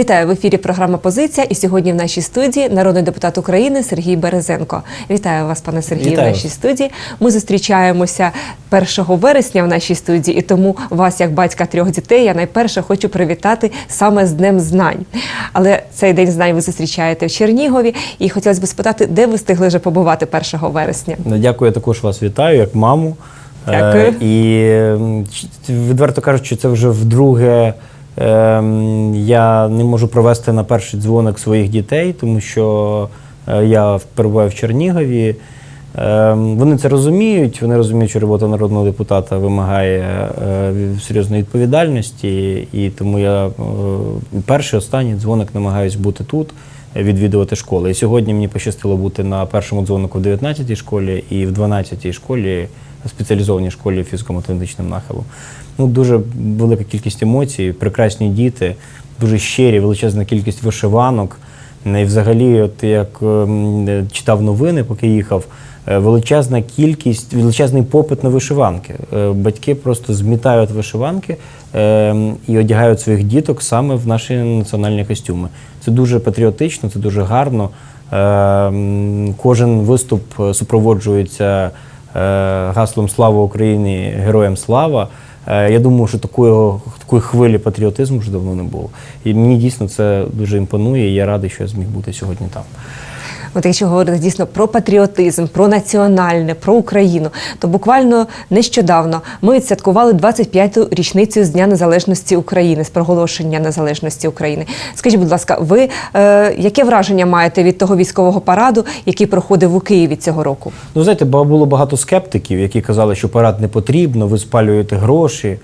Вітаю в ефірі. Програма Позиція. І сьогодні в нашій студії народний депутат України Сергій Березенко. Вітаю вас, пане Сергію, в нашій студії. Ми зустрічаємося 1 вересня в нашій студії, і тому вас, як батька трьох дітей, я найперше хочу привітати саме з Днем знань. Але цей день знань ви зустрічаєте в Чернігові. І хотілося б спитати, де ви встигли вже побувати 1 вересня? Ну, Дякую, я також вас вітаю як маму. Дякую. Е, і відверто кажучи, це вже вдруге. Ем, Я не можу провести на перший дзвоник своїх дітей, тому що е, я перебуваю в Чернігові. Ем, Вони це розуміють. Вони розуміють, що робота народного депутата вимагає е, серйозної відповідальності, і тому я е, перший останній дзвоник намагаюсь бути тут, відвідувати школи. І сьогодні мені пощастило бути на першому дзвонику в 19-й школі і в 12-й школі, спеціалізованій школі фізико-математичним нахилом. Ну, дуже велика кількість емоцій, прекрасні діти, дуже щирі, величезна кількість вишиванок. Ну, І взагалі, от як ем, е, читав новини, поки їхав, е, величезна кількість, величезний попит на вишиванки. Е, Батьки просто змітають вишиванки ем, і одягають своїх діток саме в наші національні костюми. Це дуже патріотично, це дуже гарно. Ем, Кожен виступ супроводжується гаслом Слава Україні! Героям слава! Е, Я думаю, що такої, такої хвилі патріотизму вже давно не було. І мені дійсно це дуже імпонує, і я радий, що я зміг бути сьогодні там. От якщо говорити дійсно про патріотизм, про національне, про Україну, то буквально нещодавно ми відсвяткували 25-ту річницю з Дня Незалежності України, з проголошення незалежності України. Скажіть, будь ласка, ви е, яке враження маєте від того військового параду, який проходив у Києві цього року? Ну, знаєте, було багато скептиків, які казали, що парад не потрібно, ви спалюєте гроші,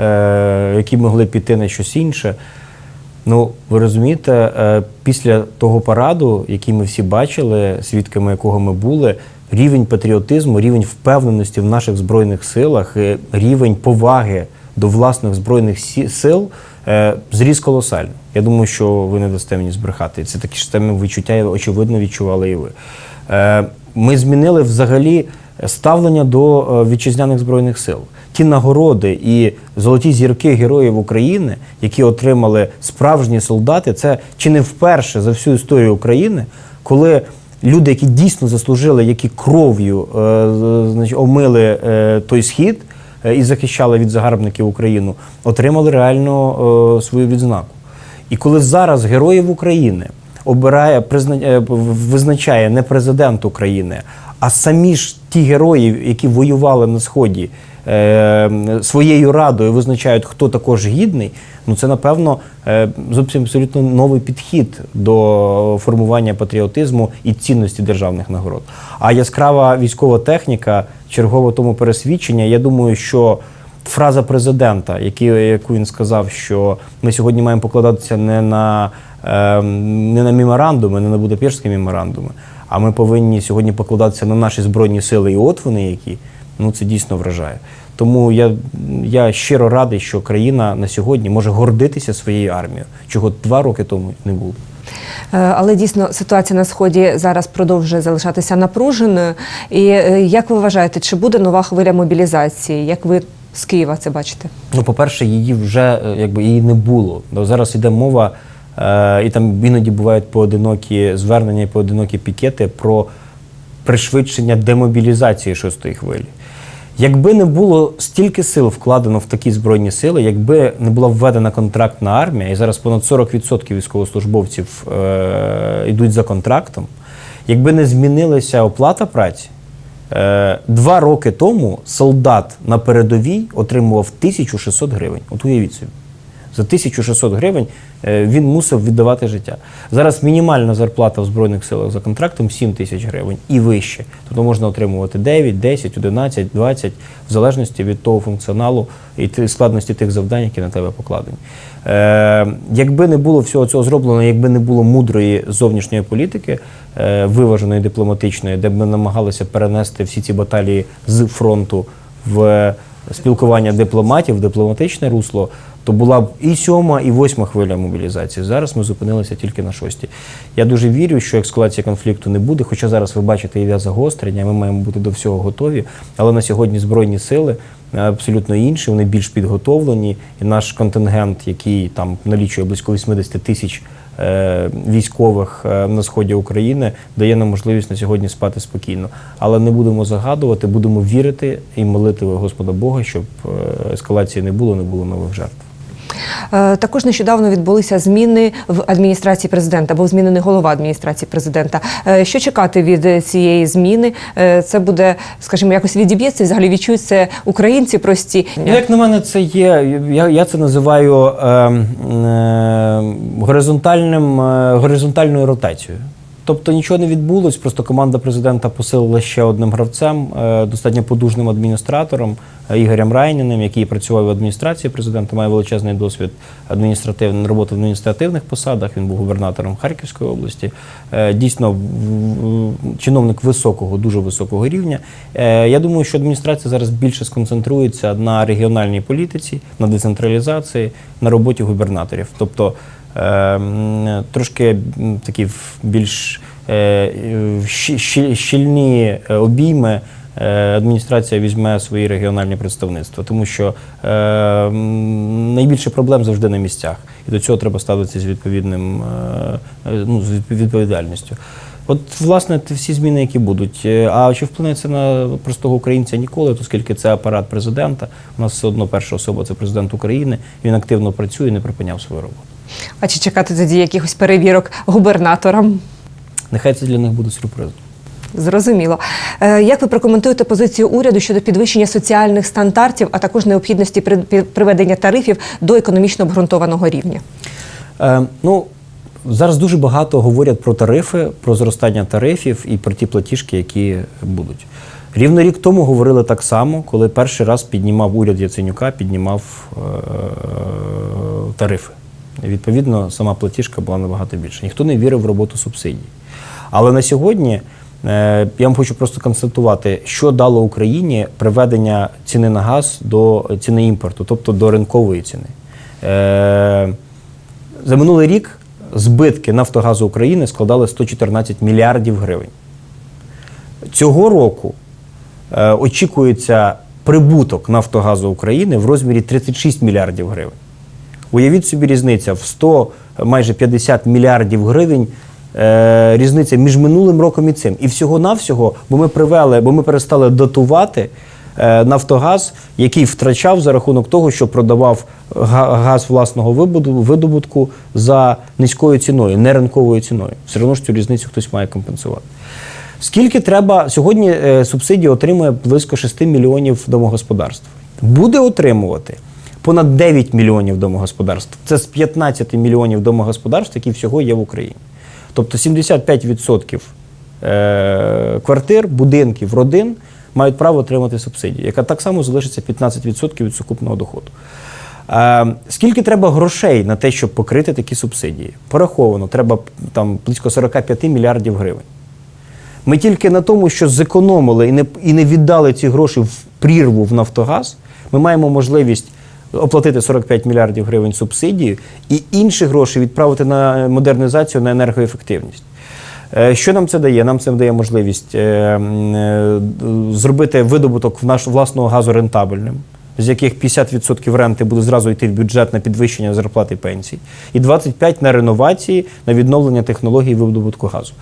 е, які могли піти на щось інше. Ну, ви розумієте, е, після того параду, який ми всі бачили, свідками якого ми були, рівень патріотизму, рівень впевненості в наших збройних силах, е, рівень поваги до власних збройних сил е, зріс колосально. Я думаю, що ви не дасте мені збрехати. Це такі ж самі відчуття, очевидно, відчували і ви. Ми змінили взагалі ставлення до е, вітчизняних збройних сил. Ті нагороди і золоті зірки героїв України, які отримали справжні солдати, це чи не вперше за всю історію України, коли люди, які дійсно заслужили, які кров'ю е, значить, омили е, той схід і захищали від загарбників Україну, отримали реально свою відзнаку. І коли зараз героїв України обирає призна- е, визначає не президент України, а самі ж ті герої, які воювали на сході е, своєю радою, визначають, хто також гідний. Ну це напевно е, зовсім абсолютно новий підхід до формування патріотизму і цінності державних нагород. А яскрава військова техніка, чергове тому пересвідчення. Я думаю, що фраза президента, яку він сказав, що ми сьогодні маємо покладатися не на, е, не на меморандуми, не на Будапештські меморандуми, а ми повинні сьогодні покладатися на наші збройні сили, і от вони які. Ну це дійсно вражає. Тому я, я щиро радий, що країна на сьогодні може гордитися своєю армією, чого два роки тому не було. Е, Але дійсно ситуація на сході зараз продовжує залишатися напруженою. І е, як ви вважаєте, чи буде нова хвиля мобілізації? Як ви з Києва це бачите? Ну, по-перше, її вже е, якби її не було. Зараз йде мова, е, і там іноді бувають поодинокі звернення і поодинокі пікети про пришвидшення демобілізації шостої хвилі. Якби не було стільки сил вкладено в такі збройні сили, якби не була введена контрактна армія, і зараз понад 40% військовослужбовців е, йдуть за контрактом, якби не змінилася оплата праці, Два роки тому солдат на передовій отримував 1600 гривень. От уявіть собі. За 1600 гривень е, він мусив віддавати життя. Зараз мінімальна зарплата в Збройних силах за контрактом 7 тисяч гривень і вище. Тобто можна отримувати 9, 10, 11, 20, в залежності від того функціоналу і складності тих завдань, які на тебе покладені. Е, якби не було всього цього зроблено, якби не було мудрої зовнішньої політики, е, виваженої дипломатичної, де б ми намагалися перенести всі ці баталії з фронту в спілкування дипломатів, в дипломатичне русло, то була б і сьома, і восьма хвиля мобілізації. Зараз ми зупинилися тільки на шостій. Я дуже вірю, що ескалації конфлікту не буде. Хоча зараз ви бачите йде загострення, ми маємо бути до всього готові. Але на сьогодні збройні сили е, абсолютно інші, вони більш підготовлені. І наш контингент, який там налічує близько 80 тисяч е, військових е, на сході України, дає нам можливість на сьогодні спати спокійно. Але не будемо загадувати, будемо вірити і молити Господа Бога, щоб е, ескалації не було, не було нових жертв. Е, Також нещодавно відбулися зміни в адміністрації президента, був змінений голова адміністрації президента. Е, Що чекати від цієї зміни? Е, Це буде, скажімо, якось відіб'ється взагалі відчують це українці прості. Ну, як на мене, це є. Я, я це називаю е, е, горизонтальним, е, горизонтальною ротацією. Тобто нічого не відбулось, просто команда президента посилила ще одним гравцем, е, достатньо подужним адміністратором е, Ігорем Райніним, який працював в адміністрації президента, має величезний досвід адміністративної роботи в адміністративних посадах. Він був губернатором Харківської області. Е, Дійсно, чиновник високого, дуже високого рівня. Я думаю, що адміністрація зараз більше сконцентрується на регіональній політиці, на децентралізації, на роботі губернаторів. Тобто трошки такі більш е, щільні е, обійми. е, Адміністрація візьме свої регіональні представництва, тому що найбільше проблем завжди на місцях, і до цього треба ставитися з відповідним ну, з відпов- відповідальністю. От, власне, всі зміни, які будуть. А чи вплине це на простого українця ніколи, оскільки це апарат президента. У нас все одно перша особа це президент України. Він активно працює і не припиняв свою роботу. А чи чекати тоді якихось перевірок губернаторам? Нехай це для них буде сюрпризом. Зрозуміло. Е, Як ви прокоментуєте позицію уряду щодо підвищення соціальних стандартів, а також необхідності приведення тарифів до економічно обґрунтованого рівня? Е, ну, зараз дуже багато говорять про тарифи, про зростання тарифів і про ті платіжки, які будуть. Рівно рік тому говорили так само, коли перший раз піднімав уряд Яценюка, піднімав е, тарифи. Відповідно, сама платіжка була набагато більша. Ніхто не вірив в роботу субсидій. Але на сьогодні е, я вам хочу просто констатувати, що дало Україні приведення ціни на газ до ціни імпорту, тобто до ринкової ціни. Е, за минулий рік збитки Нафтогазу України складали 114 мільярдів гривень. Цього року е, очікується прибуток Нафтогазу України в розмірі 36 мільярдів гривень. Уявіть собі різниця в 100, майже 50 мільярдів гривень. Е, різниця між минулим роком і цим. І всього-навсього, бо ми привели, бо ми перестали дотувати е, Нафтогаз, який втрачав за рахунок того, що продавав газ власного видобутку за низькою ціною, не ринковою ціною. Все одно ж цю різницю хтось має компенсувати. Скільки треба сьогодні е, субсидії отримує близько 6 мільйонів домогосподарств. Буде отримувати понад 9 мільйонів домогосподарств. Це з 15 мільйонів домогосподарств, які всього є в Україні. Тобто 75% е, квартир, будинків, родин мають право отримати субсидію, яка так само залишиться 15% від сукупного доходу. Е, скільки треба грошей на те, щоб покрити такі субсидії? Пораховано, треба там близько 45 мільярдів гривень. Ми тільки на тому, що зекономили і не, і не віддали ці гроші в прірву в Нафтогаз, ми маємо можливість оплатити 45 мільярдів гривень субсидії і інші гроші відправити на модернізацію, на енергоефективність. Е, Що нам це дає? Нам це дає можливість е, е, зробити видобуток власного газу рентабельним, з яких 50% ренти буде зразу йти в бюджет на підвищення зарплати пенсій, і 25% на реновації, на відновлення технологій видобутку газу.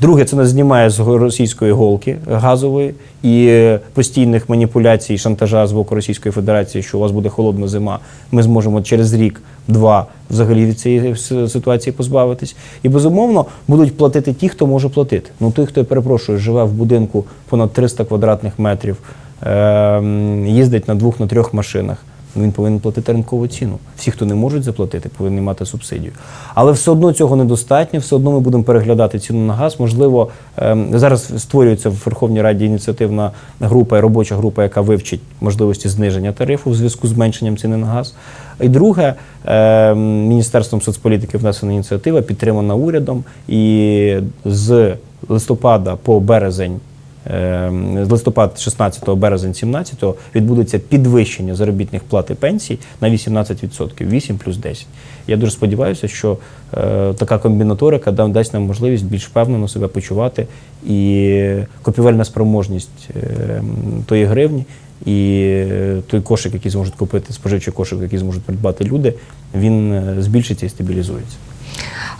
Друге, це нас знімає з російської голки газової і е, постійних маніпуляцій шантажа з боку Російської Федерації, що у вас буде холодна зима. Ми зможемо через рік-два взагалі від цієї ситуації позбавитись. І безумовно будуть платити ті, хто може платити. Ну той, хто я перепрошую, живе в будинку понад 300 квадратних метрів, е, їздить на двох на трьох машинах. Ну, Він повинен платити ринкову ціну. Всі, хто не можуть заплатити, повинні мати субсидію. Але все одно цього недостатньо, все одно ми будемо переглядати ціну на газ. Можливо, ем, зараз створюється в Верховній Раді ініціативна група, робоча група, яка вивчить можливості зниження тарифу в зв'язку з зменшенням ціни на газ. І друге, ем, Міністерством соцполітики внесена ініціатива, підтримана урядом, і з листопада по березень з листопад 16 березень 17 відбудеться підвищення заробітних плат і пенсій на 18%, 8 плюс 10. Я дуже сподіваюся, що е, така комбінаторика дасть нам можливість більш впевнено себе почувати і купівельна спроможність е, тої гривні і е, той кошик, який зможуть купити, споживчий кошик, який зможуть придбати люди, він збільшиться і стабілізується.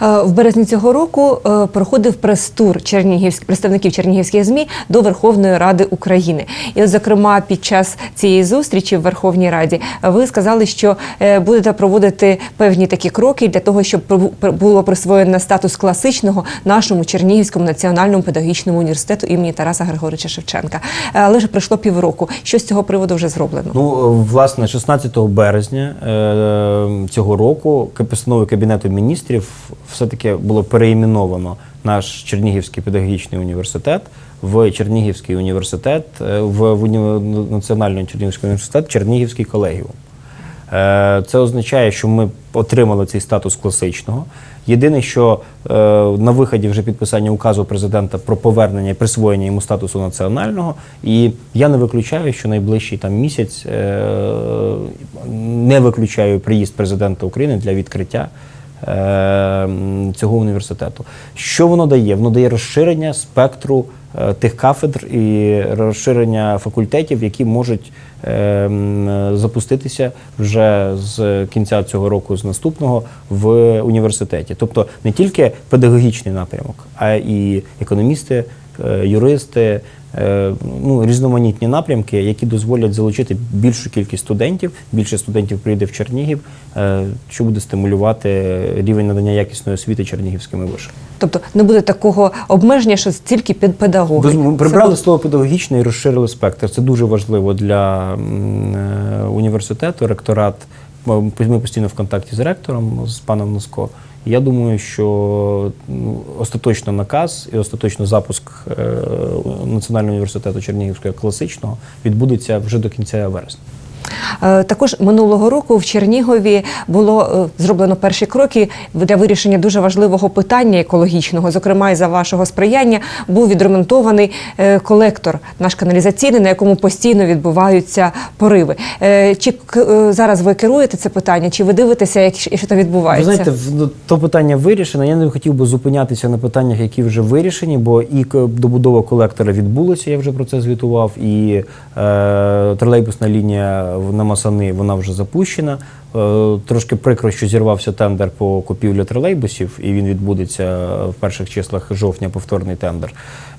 Е, В березні цього року е, проходив прес-тур чернігівських представників чернігівських змі до Верховної Ради України. І, зокрема, під час цієї зустрічі в Верховній Раді е, ви сказали, що будете проводити певні такі кроки для того, щоб було присвоєно статус класичного нашому Чернігівському національному педагогічному університету імені Тараса Григоровича Шевченка. Але ж пройшло півроку. Що з цього приводу вже зроблено? Ну, власне, 16 березня цього року постановою Кабінету міністрів все-таки було переіменовано наш Чернігівський педагогічний університет в Чернігівський університет, е, в, в Національний Чернігівський університет Чернігівський колегіум. Е, Це означає, що ми отримали цей статус класичного. Єдине, що е, на виході вже підписання указу президента про повернення і присвоєння йому статусу національного, і я не виключаю, що найближчий там місяць не виключаю приїзд президента України для відкриття. Е, м, Цього університету. Що воно дає? Воно дає розширення спектру е, тих кафедр і розширення факультетів, які можуть е, запуститися вже з кінця цього року, з наступного в університеті. Тобто не тільки педагогічний напрямок, а і економісти, юристи, е, ну, різноманітні напрямки, які дозволять залучити більшу кількість студентів. Більше студентів прийде в Чернігів, е, що буде стимулювати рівень надання якісної освіти чернігівськими вишами. Тобто не буде такого обмеження, що тільки під педагоги. Без- Ми Це прибрали буде- слово педагогічне і розширили спектр. Це дуже важливо для е, університету. Ректорат ми постійно в контакті з ректором, з паном Носко. Я думаю, що ну, остаточно наказ і остаточно запуск е, Національного університету Чернігівського класичного відбудеться вже до кінця вересня. Е, Також минулого року в Чернігові було е, зроблено перші кроки для вирішення дуже важливого питання екологічного. Зокрема, і за вашого сприяння був відремонтований е, колектор, наш каналізаційний, на якому постійно відбуваються пориви. Чи зараз ви керуєте це питання? Чи ви дивитеся, як що там Ви відбувається? знаєте, в- ну, то питання вирішено. Я не хотів би зупинятися на питаннях, які вже вирішені, бо і добудова колектора відбулася, я вже про це звітував, і е, тролейбусна лінія на Масани вона вже запущена. Е, трошки прикро, що зірвався тендер по купівлі тролейбусів, і він відбудеться в перших числах жовтня, повторний тендер.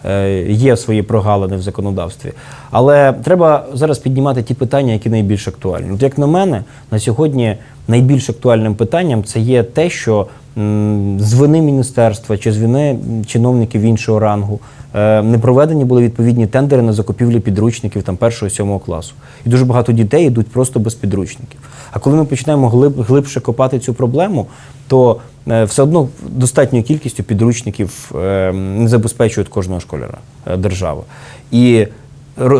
Е, є свої прогалини в законодавстві. Але треба зараз піднімати ті питання, які найбільш актуальні. От як на мене, на сьогодні найбільш актуальним питанням це є те, що з вини міністерства чи з вини чиновників іншого рангу е, не проведені були відповідні тендери на закупівлю підручників там першого сьомого класу. І дуже багато дітей йдуть просто без підручників. А коли ми починаємо глиб, глибше копати цю проблему, то е, все одно достатньою кількістю підручників е, не забезпечують кожного школяра е, держава. І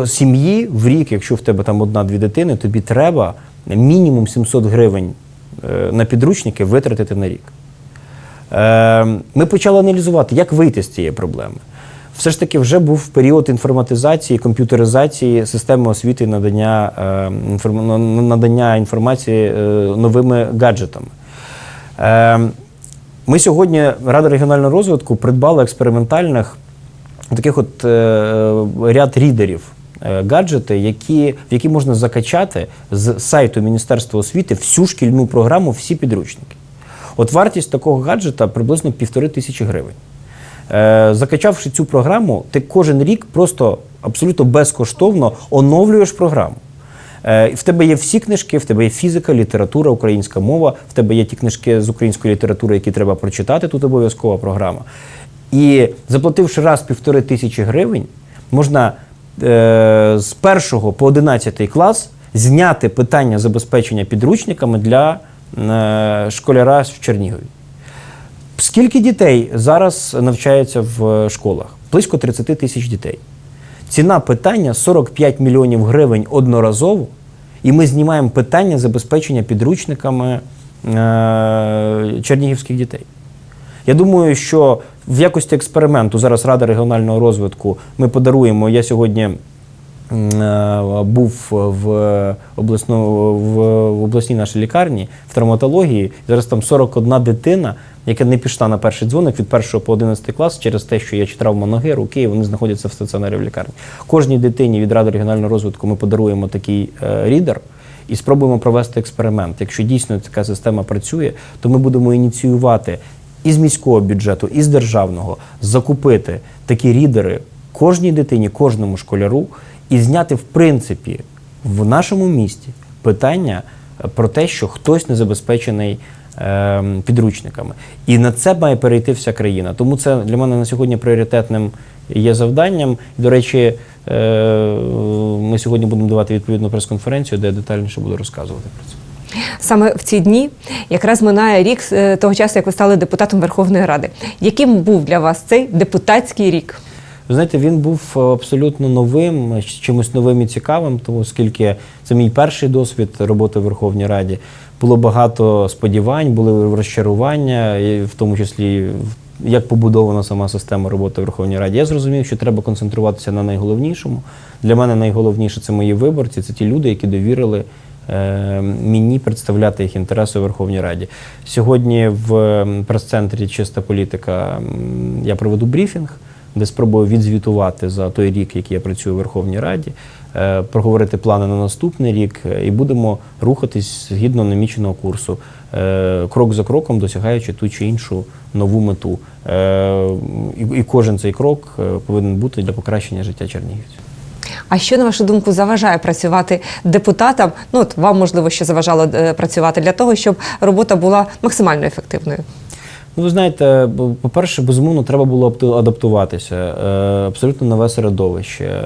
сім'ї в рік, якщо в тебе там одна-дві дитини, тобі треба мінімум 700 гривень на підручники витратити на рік. Ми почали аналізувати, як вийти з цієї проблеми. Все ж таки, вже був період інформатизації, комп'ютеризації системи освіти надання, е, надання інформації е, новими гаджетами. Е, Ми сьогодні, Рада регіонального розвитку, придбала експериментальних таких от ряд рідерів. Гаджети, які, в які можна закачати з сайту Міністерства освіти всю шкільну програму, всі підручники. От вартість такого гаджета приблизно півтори тисячі гривень. Е, закачавши цю програму, ти кожен рік просто абсолютно безкоштовно оновлюєш програму. Е, В тебе є всі книжки, в тебе є фізика, література, українська мова, в тебе є ті книжки з української літератури, які треба прочитати, тут обов'язкова програма. І заплативши раз півтори тисячі гривень, можна е, з першого по одинадцятий клас зняти питання забезпечення підручниками для е, школяра в Чернігові. Скільки дітей зараз навчається в школах? Близько 30 тисяч дітей. Ціна питання 45 мільйонів гривень одноразово, і ми знімаємо питання забезпечення підручниками е- чернігівських дітей. Я думаю, що в якості експерименту зараз Рада регіонального розвитку ми подаруємо. Я сьогодні е, був в, обласно, в, обласній нашій лікарні в травматології. Зараз там 41 дитина, яка не пішла на перший дзвоник від 1 по 11 клас через те, що є чи травма ноги, руки, і вони знаходяться в стаціонарі в лікарні. Кожній дитині від Ради регіонального розвитку ми подаруємо такий е, рідер. І спробуємо провести експеримент. Якщо дійсно така система працює, то ми будемо ініціювати із міського бюджету, і з державного закупити такі рідери кожній дитині, кожному школяру, і зняти в принципі в нашому місті питання е, про те, що хтось не забезпечений е, підручниками. І на це має перейти вся країна. Тому це для мене на сьогодні пріоритетним є завданням. До речі, е, ми сьогодні будемо давати відповідну прес-конференцію, де я детальніше буду розказувати про це. Саме в ці дні якраз минає рік е, того часу, як ви стали депутатом Верховної Ради. Яким був для вас цей депутатський рік? Ви знаєте, він був е, абсолютно новим, е, чимось новим і цікавим, тому оскільки це мій перший досвід роботи в Верховній Раді. Було багато сподівань, були розчарування, в тому числі як побудована сама система роботи в Верховній Раді. Я зрозумів, що треба концентруватися на найголовнішому. Для мене найголовніше це мої виборці, це ті люди, які довірили е, мені представляти їх інтереси у Верховній Раді. Сьогодні в прес-центрі Чиста політика я проведу брифінг, де спробую відзвітувати за той рік, який я працюю у Верховній Раді, е, проговорити плани на наступний рік, е, і будемо рухатись згідно наміченого курсу, е, крок за кроком досягаючи ту чи іншу нову мету. І кожен цей крок повинен бути для покращення життя чернігівців. А що на вашу думку заважає працювати депутатам? Ну от вам можливо що заважало працювати для того, щоб робота була максимально ефективною. Ну, ви знаєте, по-перше, безумовно, треба було апту- адаптуватися. Е, Абсолютно нове середовище. Е,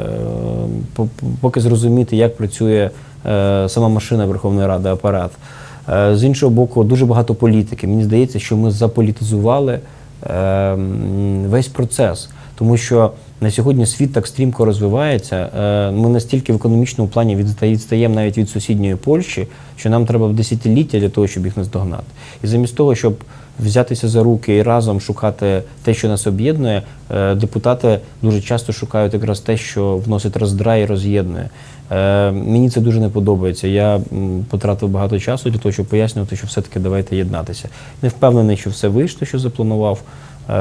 по- по- Поки зрозуміти, як працює е, сама машина Верховної Ради, апарат. З іншого боку, дуже багато політики. Мені здається, що ми заполітизували весь процес. Тому що на сьогодні світ так стрімко розвивається. Ми настільки в економічному плані відста- відстаємо навіть від сусідньої Польщі, що нам треба десятиліття для того, щоб їх наздогнати. І замість того, щоб взятися за руки і разом шукати те, що нас об'єднує, е, депутати дуже часто шукають якраз те, що вносить роздрай і роз'єднує. Е, Мені це дуже не подобається. Я потратив багато часу для того, щоб пояснювати, що все-таки давайте єднатися. Не впевнений, що все вийшло, що запланував. Е,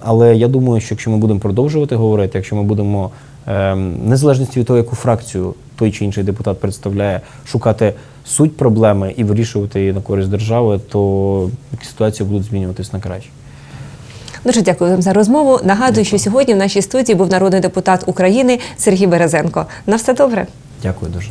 Але я думаю, що якщо ми будемо продовжувати говорити, якщо ми будемо е, незалежності від того, яку фракцію той чи інший депутат представляє, шукати суть проблеми і вирішувати її на користь держави, то ситуації будуть змінюватись на краще. Дуже дякую вам за розмову. Нагадую, що сьогодні в нашій студії був народний депутат України Сергій Березенко. На все добре. Дякую дуже.